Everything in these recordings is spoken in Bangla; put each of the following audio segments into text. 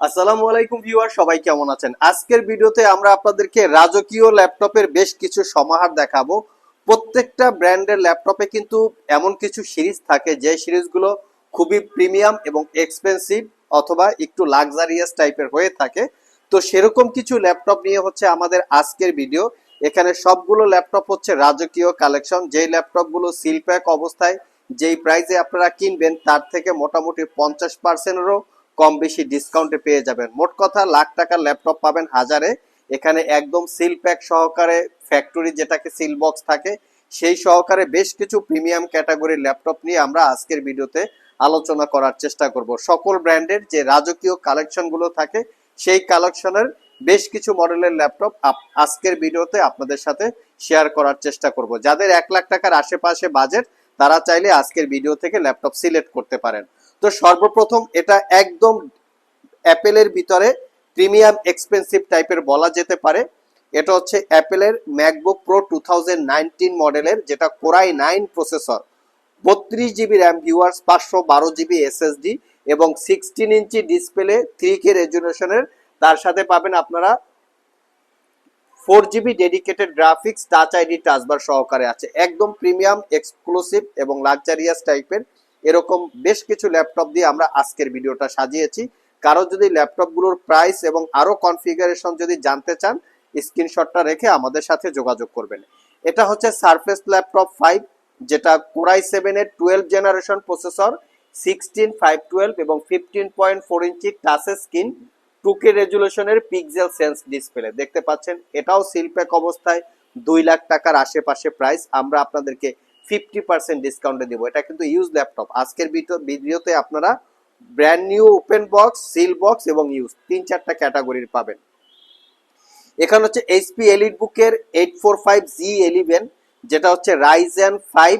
আসসালামু আলাইকুম ভিউয়ার, সবাই কেমন আছেন? আজকের ভিডিওতে আমরা আপনাদেরকে রাজকীয় ল্যাপটপের বেশ কিছু সমাহার দেখাবো। প্রত্যেকটা ব্র্যান্ডের ল্যাপটপে কিন্তু এমন কিছু সিরিজ থাকে, যে সিরিজগুলো খুবই প্রিমিয়াম এবং এক্সপেন্সিভ অথবা একটু লাক্সারিয়াস টাইপের হয়ে থাকে। তো সেরকম কিছু ল্যাপটপ নিয়ে হচ্ছে আমাদের আজকের ভিডিও। এখানে সবগুলো ল্যাপটপ হচ্ছে রাজকীয় কালেকশন। যেই ল্যাপটপগুলো সিল প্যাক অবস্থায়, যেই প্রাইসে আপনারা কিনবেন, তার থেকে মোটামুটি পঞ্চাশ পার্সেন্টেরও কম বেশি ডিসকাউন্টে পেয়ে যাবেন। মোট কথা, লাখ টাকার ল্যাপটপ পাবেন হাজারে। এখানে একদম সিল প্যাক সহকারে ফ্যাক্টরি যেটাকে সিল বক্স থাকে, সেই সহকারে বেশ কিছু প্রিমিয়াম ক্যাটাগরির ল্যাপটপ নিয়ে আমরা আজকের ভিডিওতে আলোচনা করার চেষ্টা করব। সকল ব্র্যান্ডের যে রাজকীয় কালেকশনগুলো থাকে, সেই কালেকশনের বেশ কিছু মডেলের ল্যাপটপ আজকের ভিডিওতে আপনাদের সাথে শেয়ার করার চেষ্টা করব। যাদের এক লাখ টাকার আশেপাশে বাজেট তারা চাইলে আজকের ভিডিও থেকে ল্যাপটপ সিলেক্ট করতে পারেন। তো সর্বপ্রথম এটা একদম অ্যাপেলের ভিতরে প্রিমিয়াম এক্সপেন্সিভ টাইপের বলা যেতে পারে। এটা হচ্ছে অ্যাপেলের ম্যাকবুক প্রো টু মডেলের যেটা কোরাই নাইন প্রসেসর বত্রিশ জিবি র্যাম ভিউয়ার্স পাঁচশো বারো জিবি এসএসডি এবং sixteen inch display three K রেজুলেশনের তার সাথে পাবেন আপনারা four GB dedicated graphics, touch ID touch bar সহকারে আছে। একদম প্রিমিয়াম, এক্সক্লুসিভ এবং লাক্সারিয়াস টাইপের। এরকম বেশ কিছু ল্যাপটপ দিয়ে আমরা আজকের ভিডিওটা সাজিয়েছি। কারও যদি ল্যাপটপগুলোর প্রাইস এবং আরও কনফিগারেশন যদি জানতে চান, স্ক্রিনশটটা রেখে আমাদের সাথে যোগাযোগ করবেন। এটা হচ্ছে সারফেস ল্যাপটপ ফাইভ, যেটা কোরাই সেভেনের twelve generation processor, sixteen, five twelve এবং ফিফটিন পয়েন্ট ফোর ইঞ্চি টাচের স্ক্রিন। টুকে রেজুলেশনের পিক্সেল সেন্স ডিসপ্লে দেখতে পাচ্ছেন, এটাও সিলপ্যাক অবস্থায়, দুই লাখ টাকার আশেপাশে প্রাইস আমরা আপনাদেরকে ফিফটি পার্সেন্ট ডিসকাউন্টে দিব। এটা কিন্তু ইউজ ল্যাপটপ আজকের ভিডিওতে আপনারা brand new open box seal box এবং ইউজ তিন চারটা ক্যাটাগরির পাবেন। এখানে হচ্ছে এইচপি এলিট বুকের eight four five G eleven যেটা হচ্ছে Ryzen five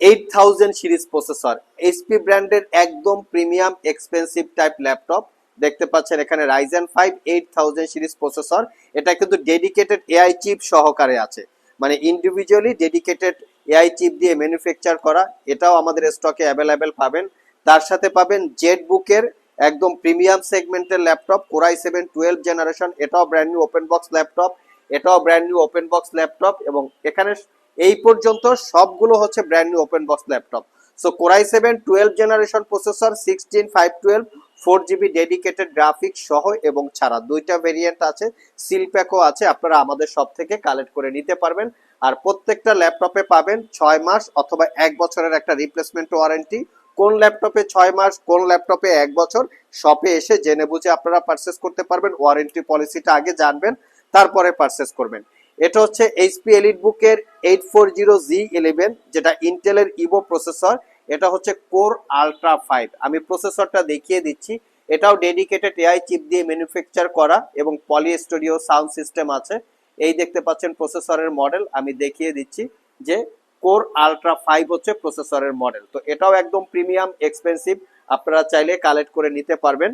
eight thousand series processor HP ব্র্যান্ডের একদম প্রিমিয়াম এক্সপেন্সিভ টাইপ ল্যাপটপ দেখতে পাচ্ছেন এখানে Ryzen five eight thousand series processor এটা কিন্তু ডেডিকেটেড এআই চিপ সহকারে আছে। মানে ইন্ডিভিজুয়ালি ডেডিকেটেড এআই চিপ দিয়ে ম্যানুফ্যাকচার করা। এটাও আমাদের স্টকে অ্যাভেলেবেল পাবেন। তার সাথে পাবেন জেড বুকের একদম প্রিমিয়াম সেগমেন্টের laptop core i seven twelve generation এটাও brand new open box laptop এটাও brand new open box laptop এবং এখানে এই পর্যন্ত সবগুলো হচ্ছে brand new open box laptop so core i seven twelve generation processor sixteen five twelve four GB dedicated graphics সহ এবং ছাড়া দুইটা ভেরিয়েন্ট আছে সিল প্যাকও আছে, আপনারা আমাদের সব থেকে কালেক্ট করে নিতে পারবেন। আর প্রত্যেকটা ল্যাপটপে পাবেন ছয় মাস অথবা এক বছরের একটা রিপ্লেসমেন্ট ওয়ারেন্টি কোন ল্যাপটপে ছয় মাস, কোন ল্যাপটপে এক বছর শপে এসে জেনে বুঝে আপনারা পারচেস করতে পারবেন। ওয়ারেন্টি পলিসিটা আগে জানবেন, তারপরে পারচেস করবেন। এটা হচ্ছে এইচপি এলিট বুকের eight four zero G eleven যেটা ইন্টেলের ইভো প্রসেসর এটা হচ্ছে কোর আলট্রা ফাইভ। আমি প্রসেসরটা দেখিয়ে দিচ্ছি। এটাও ডেডিকেটেড এআই চিপ দিয়ে ম্যানুফ্যাকচার করা এবং পলি স্টুডিও সাউন্ড সিস্টেম আছে। এই দেখতে পাচ্ছেন প্রসেসরের মডেল। আমি দেখিয়ে দিচ্ছি যে কোর আলট্রা ফাইভ হচ্ছে প্রসেসরের মডেল। তো এটাও একদম প্রিমিয়াম, এক্সপেন্সিভ। আপনারা চাইলে কালেক্ট করে নিতে পারবেন।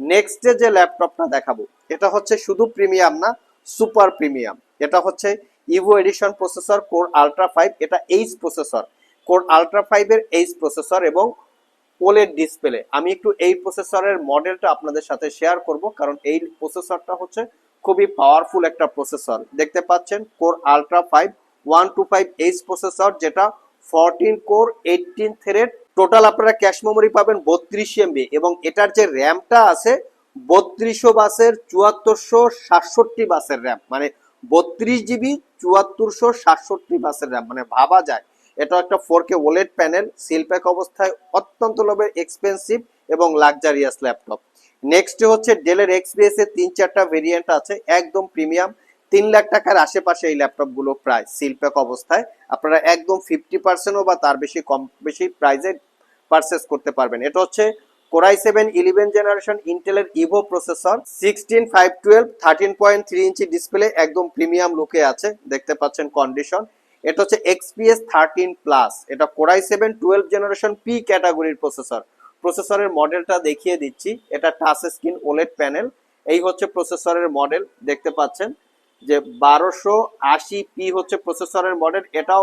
নেক্সটে যে ল্যাপটপটা দেখাবো, এটা হচ্ছে শুধু প্রিমিয়াম না, সুপার প্রিমিয়াম। এটা হচ্ছে Evo edition processor core ultra five. এটা এইচ প্রসেসর। কোর আলট্রা ফাইভের এইচ প্রসেসর এবং ওলেড ডিসপ্লে। আমি একটু এই প্রসেসরের মডেলটা আপনাদের সাথে শেয়ার করব, কারণ এই প্রসেসরটা হচ্ছে খুবই পাওয়ারফুল একটা প্রসেসর। দেখতে পাচ্ছেন core ultra five, one two five H processor, যেটা fourteen core eighteen thread. Total আপনারা ক্যাশ মেমোরি পাবেন বত্রিশ এমবি এবং এটার যে র্যামটা আছে, বত্রিশশো বাসের চুয়াত্তরশো সাতষট্টি বাসের র্যাম মানে বত্রিশ জিবি চুয়াত্তরশো সাতষট্টি বাসের র্যাম মানে ভাবা যায়। এটা একটা four K OLED panel seal pack অবস্থায়, অত্যন্ত লোভের এক্সপেন্সিভ এবং লাক্সারিয়াস ল্যাপটপ নেক্সট হচ্ছে ডেলের এক্সপিএস এর তিন চারটা ভেরিয়েন্ট আছে, একদম প্রিমিয়াম তিন লাখ টাকার আশেপাশে এই ল্যাপটপগুলো প্রায় সিলপ্যাক অবস্থায়। আপনারা একদম ফিফটি পার্সেন্টও বা তার বেশি কম, বেশি প্রাইসে পারচেস করতে পারবেন। এটা হচ্ছে core i seven eleven generation ইন্টেলের Evo processor sixteen five twelve thirteen point three inch display একদম প্রিমিয়াম লুকে আছে, দেখতে পাচ্ছেন কন্ডিশন এটা হচ্ছে এক্সপিএস থার্টিন প্লাস এটা core i seven twelve generation P ক্যাটাগরির প্রসেসর প্রসেসরের মডেলটা দেখিয়ে দিচ্ছি। এটা টাচ স্ক্রিন ওলেট প্যানেল এই হচ্ছে প্রসেসরের মডেল দেখতে পাচ্ছেন? যে বারোশো আশি পি হচ্ছে প্রসেসরের মডেল এটাও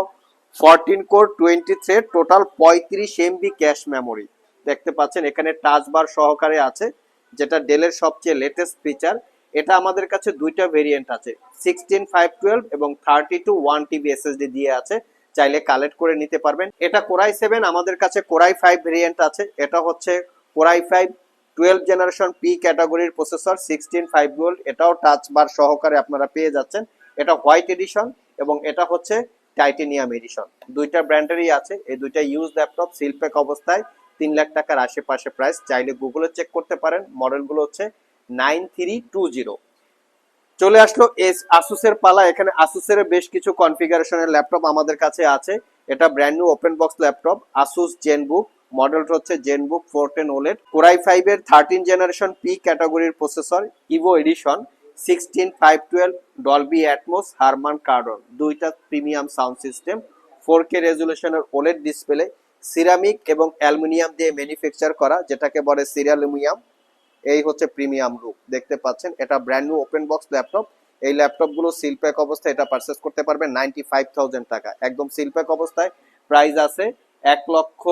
fourteen core twenty thread total পঁয়ত্রিশ এমবি ক্যাশ মেমোরি দেখতে পাচ্ছেন? এখানে টাচ বার সহকারে আছে, যেটা ডেলের সবচেয়ে লেটেস্ট ফিচার এটা আমাদের কাছে দুইটা ভেরিয়েন্ট আছে সিক্সটিন ফাইভ টুয়েলভ এবং thirty two one TB SSD দিয়ে আছে, চাইলে কালেক্ট করে নিতে পারবেন। এটা কোরাই সেভেন আমাদের কাছে কোরাই ফাইভ ভেরিয়েন্ট আছে, এটা হচ্ছে core i five twelve generation P ক্যাটাগরির প্রসেসর সিক্সটিন ফাইভ ভোল্ট এটাও টাচ বার সহকারে আপনারা পেয়ে যাচ্ছেন। এটা হোয়াইট এডিশন এবং এটা হচ্ছে টাইটেনিয়াম এডিশন দুইটা ব্র্যান্ডেরই আছে, এই দুইটা ইউজ ল্যাপটপ সিলপ্যাক অবস্থায়, তিন লাখ টাকার আশেপাশে প্রাইস চাইলে গুগলে চেক করতে পারেন। মডেলগুলো হচ্ছে নাইন থ্রি টু জিরো। চলে আসলো এস আসুসের পালা। এখানে আসুসের বেশ কিছু কনফিগারেশনের ল্যাপটপ আমাদের কাছে আছে। এটা brand new open box laptop Asus Zenbook মডেলটা হচ্ছে Zenbook four ten OLED core i five এর থার্টিন জেনারেশন পি ক্যাটাগরির processor Evo edition sixteen five twelve Dolby Atmos Harman Kardon দুইটা premium sound system four K রেজুলেশনের OLED display ceramic এবং অ্যালুমিনিয়াম দিয়ে ম্যানুফ্যাকচার করা, যেটাকে বলে সিরালুমিয়াম এই হচ্ছে প্রিমিয়াম লুক দেখতে পাচ্ছেন, এটা brand new open box laptop এই ল্যাপটপগুলো সিলপ্যাক অবস্থায় এটা পারচেস করতে পারবেন নাইনটি ফাইভ থাউজেন্ড টাকা। একদম সিলপ্যাক অবস্থায়। প্রাইস আছে এক লক্ষ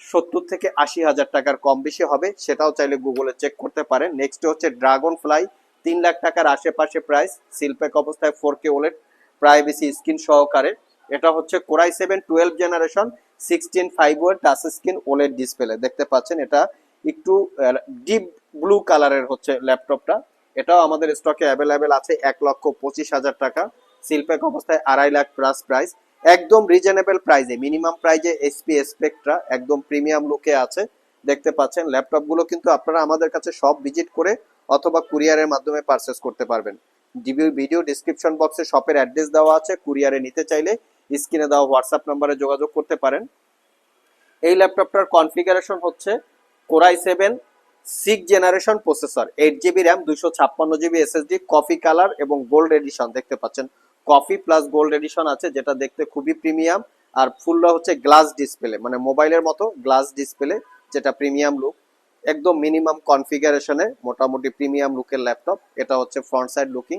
সত্তর থেকে আশি হাজার টাকার কম বেশি হবে। সেটাও চাইলে গুগলে চেক করতে পারেন। নেক্সট হচ্ছে ড্রাগন ফ্লাই তিন লাখ টাকার আশেপাশে প্রাইস সিলপ্যাক অবস্থায় four K OLED privacy screen সহকারে। এটা হচ্ছে core i seven twelve generation sixteen five war touch screen OLED display দেখতে পাচ্ছেন, এটা একটু ডিপ ব্লু কালারের হচ্ছে ল্যাপটপটা এটাও আমাদের স্টকে অ্যাভেলেবেল আছে এক লক্ষ পঁচিশ হাজার টাকা। সিলপ্যাক অবস্থায় আড়াই লাখ প্লাস প্রাইস একদম রিজনেবল প্রাইজে মিনিমাম প্রাইজে এসপি স্পেকট্রা একদম প্রিমিয়াম লুকে আছে। দেখতে পাচ্ছেন ল্যাপটপগুলো কিন্তু আপনারা আমাদের কাছে সব ভিজিট করে অথবা কুরিয়ারের মাধ্যমে পারচেস করতে পারবেন। ভিডিও ডিসক্রিপশন বক্সে শপের অ্যাড্রেস দেওয়া আছে কুরিয়ারে নিতে চাইলে স্ক্রিনে দেওয়া হোয়াটসঅ্যাপ নম্বরে যোগাযোগ করতে পারেন। এই ল্যাপটপটার কনফিগারেশন হচ্ছে core i seven, six generation processor, eight GB RAM, দুইশো ছাপ্পান্ন জিবি এসএসডি, কফি কালার এবং গোল্ড এডিশন দেখতে পাচ্ছেন। কফি প্লাস গোল্ড এডিশন আছে, যেটা দেখতে খুবই প্রিমিয়াম। আর ফুলটা হচ্ছে গ্লাস ডিসপ্লে মানে মোবাইলের মতো গ্লাস ডিসপ্লে, যেটা প্রিমিয়াম লুক। একদম মিনিমাম কনফিগারেশনে মোটামুটি প্রিমিয়াম লুকের ল্যাপটপ। এটা হচ্ছে ফ্রন্ট সাইড লুকিং।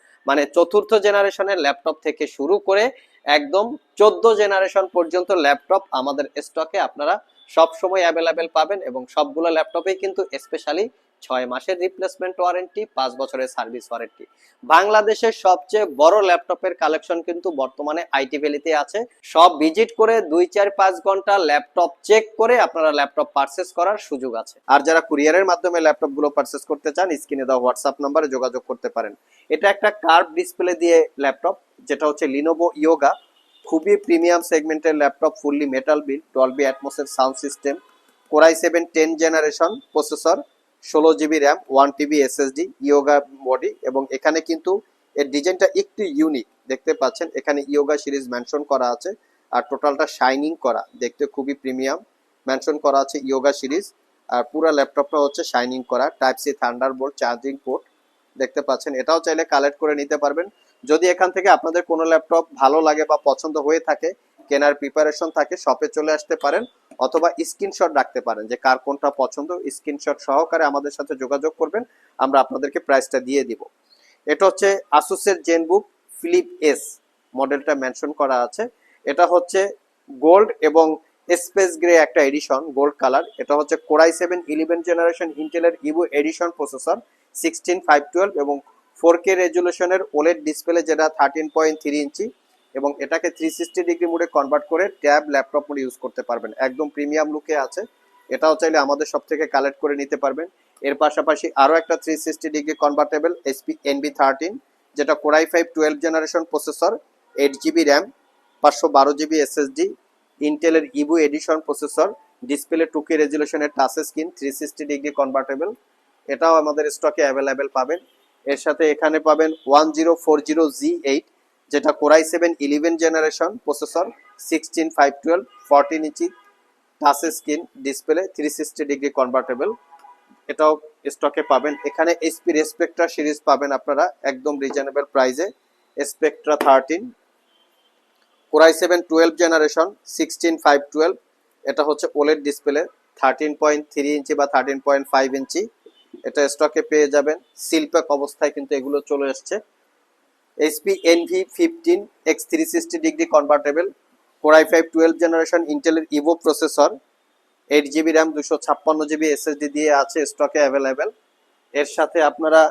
মানে চতুর্থ জেনারেশনের ল্যাপটপ থেকে শুরু করে একদম চোদ্দ জেনারেশন পর্যন্ত ল্যাপটপ আমাদের স্টকে আপনারা সব সময় অ্যাভেলেবেল পাবেন এবং সবগুলো ল্যাপটপেই কিন্তু স্পেশালি ছয় মাসের রিপ্লেসমেন্ট ওয়ারেন্টি পাঁচ বছরের সার্ভিস ওয়ারেন্টি বাংলাদেশের সবচেয়ে বড় ল্যাপটপের কালেকশন কিন্তু বর্তমানে আইটি ভ্যালিতে আছে। সব ভিজিট করে দুই, চার, পাঁচ ঘণ্টা ল্যাপটপ চেক করে আপনারা ল্যাপটপ পারচেস করার সুযোগ আছে। আর যারা কুরিয়ারের মাধ্যমে ল্যাপটপগুলো পারচেস করতে চান স্ক্রিনে দেওয়া হোয়াটসঅ্যাপ নাম্বারে যোগাযোগ করতে পারেন। এটা একটা কার্ভ ডিসপ্লে দিয়ে ল্যাপটপ যেটা হচ্ছে লিনোভো ইয়োগা খুবই প্রিমিয়াম সেগমেন্টের laptop fully metal build Dolby অ্যাটমসের sound system core i seven ten generation processor ষোলো GB RAM, one TB SSD, Yoga body এবং এখানে কিন্তু এর ডিজাইনটা একটু ইউনিক দেখতে পাচ্ছেন। এখানে ইয়োগা সিরিজ মেনশন করা আছে আর টোটালটা শাইনিং করা, দেখতে খুবই প্রিমিয়াম মেনশন করা আছে ইয়োগা সিরিজ আর পুরো ল্যাপটপটা হচ্ছে শাইনিং করা type C Thunderbolt charging port দেখতে পাচ্ছেন। এটাও চাইলে কালেক্ট করে নিতে পারবেন। যদি এখান থেকে আপনাদের কোনো ল্যাপটপ ভালো লাগে বা পছন্দ হয়ে থাকে, কেনার প্রিপারেশন থাকে শপে চলে আসতে পারেন। অথবা স্ক্রিনশট রাখতে পারেন যে কার কোনটা পছন্দ স্ক্রিনশট সহকারে আমাদের সাথে যোগাযোগ করবেন, আমরা আপনাদেরকে প্রাইসটা দিয়ে দিব। এটা হচ্ছে আসুসের জেনবুক ফিলিপ এস মডেলটা মেনশন করা আছে। এটা হচ্ছে গোল্ড এবং স্পেস গ্রে একটা এডিশন গোল্ড কালার এটা হচ্ছে core i seven eleven generation ইন্টেলের Evo edition processor sixteen five twelve এবং ফোর কে রেজুলেশনের ওলেড ডিসপ্লে যেটা থার্টিন পয়েন্ট থ্রি ইঞ্চি এবং এটাকে থ্রি সিক্সটি ডিগ্রি মোডে কনভার্ট করে ট্যাব ল্যাপটপ মোডে ইউজ করতে পারবেন। একদম প্রিমিয়াম লুকে আছে। এটাও চাইলে আমাদের সব থেকে কালেক্ট করে নিতে পারবেন। এর পাশাপাশি আরও একটা three sixty degree convertible HP Envy thirteen যেটা core i five twelve generation processor eight GB RAM পাঁচশো বারো জিবি এসএসডি ইন্টেলের ইভু addition processor display two K রেজুলেশনের touch screen three sixty degree convertible এটাও আমাদের স্টকে অ্যাভেলেবেল পাবেন। এর সাথে এখানে পাবেন one zero four zero G eight যেটা core i seven eleven generation processor, sixteen, five, twelve, fourteen inch touch screen display three sixty degree convertible এটাও স্টকে পাবেন। এখানে এইচপি রেসপেক্ট্রা সিরিজ পাবেন আপনারা, একদম রিজনেবল প্রাইসে Spectre thirteen core i seven twelve generation sixteen five, twelve. এটা হচ্ছে OLED display thirteen point three inch বা থার্টিন পয়েন্ট ফাইভ ইঞ্চি। এটা স্টকে পেয়ে যাবেন। সিলপ্যাক অবস্থায় কিন্তু এগুলো চলে এসছে। HP Envy fifteen X three sixty degree convertible core i five twelve generation ইন্টেলের Evo processor eight GB RAM দুশো ছাপ্পান্ন জিবি এসএসডি দিয়ে আছে স্টকে অ্যাভেলেবেল এর সাথে আপনারা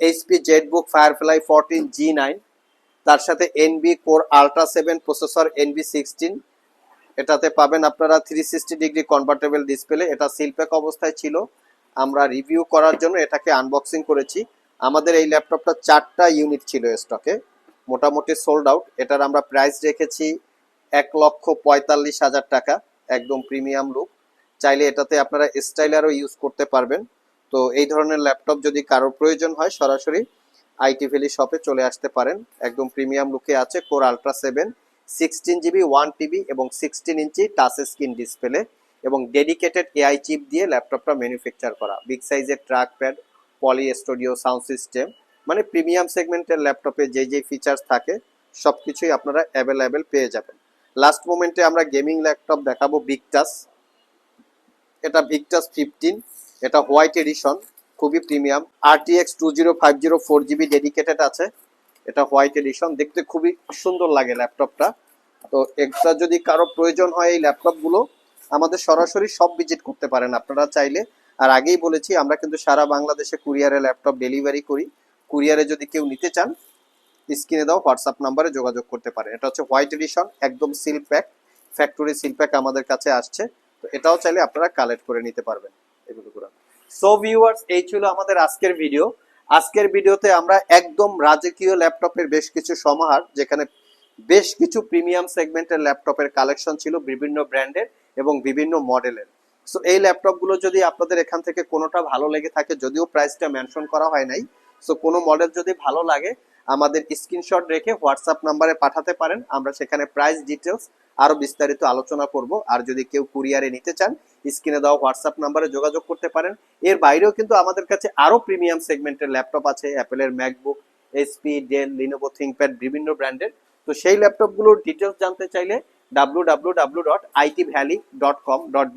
HP ZBook Firefly fourteen G nine তার সাথে Envy core ultra seven processor Envy sixteen এটাতে পাবেন আপনারা three sixty degree convertible display এটা সিলপ্যাক অবস্থায় ছিল। আমরা রিভিউ করার জন্য এটাকে আনবক্সিং করেছি। আমাদের এই ল্যাপটপটা চারটা ইউনিট ছিল স্টকে মোটামুটি সোল্ড আউট এটার আমরা প্রাইস রেখেছি এক লক্ষ পঁয়তাল্লিশ হাজার টাকা, একদম প্রিমিয়াম লুক চাইলে এটাতে আপনারা স্টাইলারও ইউজ করতে পারবেন। তো এই ধরনের ল্যাপটপ যদি কারোর প্রয়োজন হয়, সরাসরি আইটি ভ্যালি শপে চলে আসতে পারেন। একদম প্রিমিয়াম লুকে আছে core ultra seven sixteen GB one TB এবং sixteen inch touch screen display এবং ডেডিকেটেড এআই চিপ দিয়ে ল্যাপটপটা ম্যানুফ্যাকচার করা। বিগ সাইজের trackpad Poly Studio sound system মানে প্রিমিয়াম সেগমেন্টের ল্যাপটপে যে যে ফিচার্স থাকে সব কিছুই আপনারা অ্যাভেলেবেল পেয়ে যাবেন। লাস্ট মোমেন্টে আমরা গেমিং ল্যাপটপ দেখাবো ভিকটাস এটা ভিকটাস ফিফটিন এটা হোয়াইট এডিশন খুবই premium RTX two zero five zero four GB dedicated আছে, এটা হোয়াইট এডিশন দেখতে খুবই সুন্দর লাগে ল্যাপটপটা তো একটা যদি কারও প্রয়োজন হয় এই ল্যাপটপগুলো আমাদের সরাসরি সব ভিজিট করতে পারেন। আপনারা চাইলে আর আগেই বলেছি, আমরা কিন্তু সারা বাংলাদেশে কুরিয়ারে ল্যাপটপ ডেলিভারি করি। কুরিয়ারে যদি কেউ নিতে চান, স্ক্রিনে দাও হোয়াটসঅ্যাপ নাম্বারে যোগাযোগ করতে পারেন। এটা হচ্ছে হোয়াইট এডিশন, একদম seal pack, factory seal pack আমাদের কাছে আসছে। তো এটাও চাইলে আপনারা কালেক্ট করে নিতে পারবেন। এগুলো পুরো সো ভিউয়ার্স এই ছিল আমাদের আজকের ভিডিও। আজকের ভিডিওতে আমরা একদম রাজকীয় ল্যাপটপের বেশ কিছু সমাহার, যেখানে বেশ কিছু প্রিমিয়াম সেগমেন্টের ল্যাপটপের কালেকশন ছিল বিভিন্ন ব্র্যান্ডের এবং বিভিন্ন মডেলের। সো এই ল্যাপটপগুলো যদি আপনাদের এখান থেকে কোনোটা ভালো লেগে থাকে, যদিও প্রাইসটা মেনশন করা হয় নাই সো কোনো মডেল যদি ভালো লাগে, আমাদের স্ক্রিনশট রেখে হোয়াটসঅ্যাপ নাম্বারে পাঠাতে পারেন, আমরা সেখানে প্রাইস ডিটেলস আরও বিস্তারিত আলোচনা করব। আর যদি কেউ কুরিয়ারে নিতে চান স্ক্রিনে দেওয়া হোয়াটসঅ্যাপ নাম্বারে যোগাযোগ করতে পারেন। এর বাইরেও কিন্তু আমাদের কাছে আরও প্রিমিয়াম সেগমেন্টের ল্যাপটপ আছে অ্যাপেলের MacBook HP Dell Lenovo ThinkPad বিভিন্ন ব্র্যান্ডের তো সেই ল্যাপটপগুলোর ডিটেলস জানতে চাইলে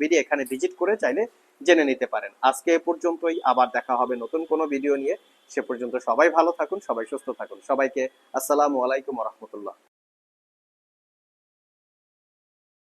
বিডি এখানে ভিজিট করে চাইলে জেনে নিতে পারেন। আজকে এ পর্যন্তই, আবার দেখা হবে নতুন কোনো ভিডিও নিয়ে। সে পর্যন্ত সবাই ভালো থাকুন, সবাই সুস্থ থাকুন। সবাইকে আসসালামু আলাইকুম রহমতুল্লাহ।